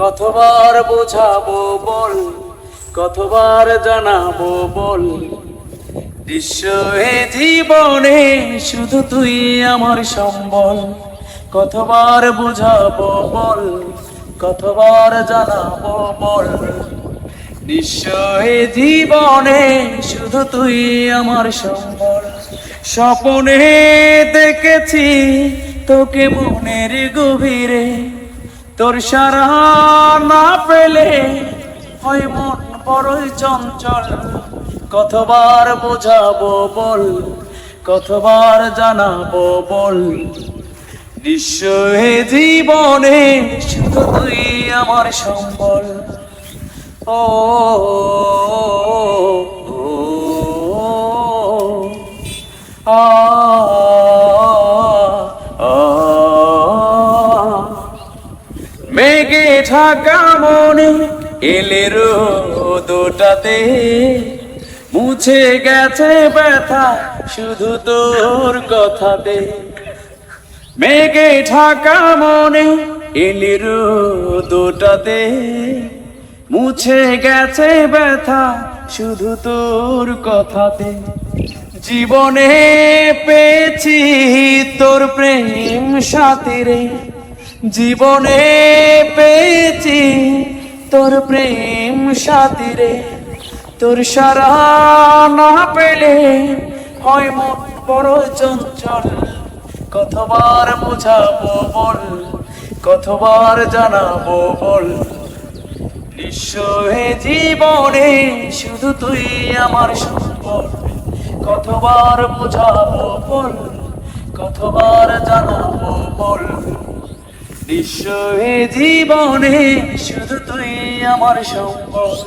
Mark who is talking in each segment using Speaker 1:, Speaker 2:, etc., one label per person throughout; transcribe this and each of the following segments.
Speaker 1: কতবার বোঝাবো বল কতবার জানাব বল? দৃশ্য জীবনে শুধু তুই আমার সম্বল। কতবার বুঝাবো বল, কতবার জানাব বল? এ জীবনে শুধু তুই আমার সম্বল। স্বপনে দেখেছি তোকে মনের গভীরে। তোর সারা না পেলে হয় মন বড়ই চঞ্চল। কতবার বোঝাবো বল, কতবার জানাব বল? নিশ্চয় জীবনে শুধু তুই আমার সম্বল। ও মেঘে ঢাকা মনে এলে রোদটাতে মুছে গেছে ব্যথা শুধু তোর কথাতে। মেঘে ঢাকা মনে এলে দুটাতে মুছে গেছে ব্যথা শুধু তোর কথাতে। জীবনে পেয়েছি তোর প্রেম সাথীরে জীবনে পেয়েছি তোর প্রেম সাথীরে তোর সারা না পেলে হয় মন বড় চঞ্চল। কতবার বোঝাবো বল? কতবার জানাব বল? নিশ্চয় জীবনে শুধু তুই আমার সম্পদ। কতবার বোঝাবো বল? কতবার জানাব বল? নিশ্চয় জীবনে শুধু তুই আমার সম্পদ।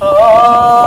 Speaker 1: 啊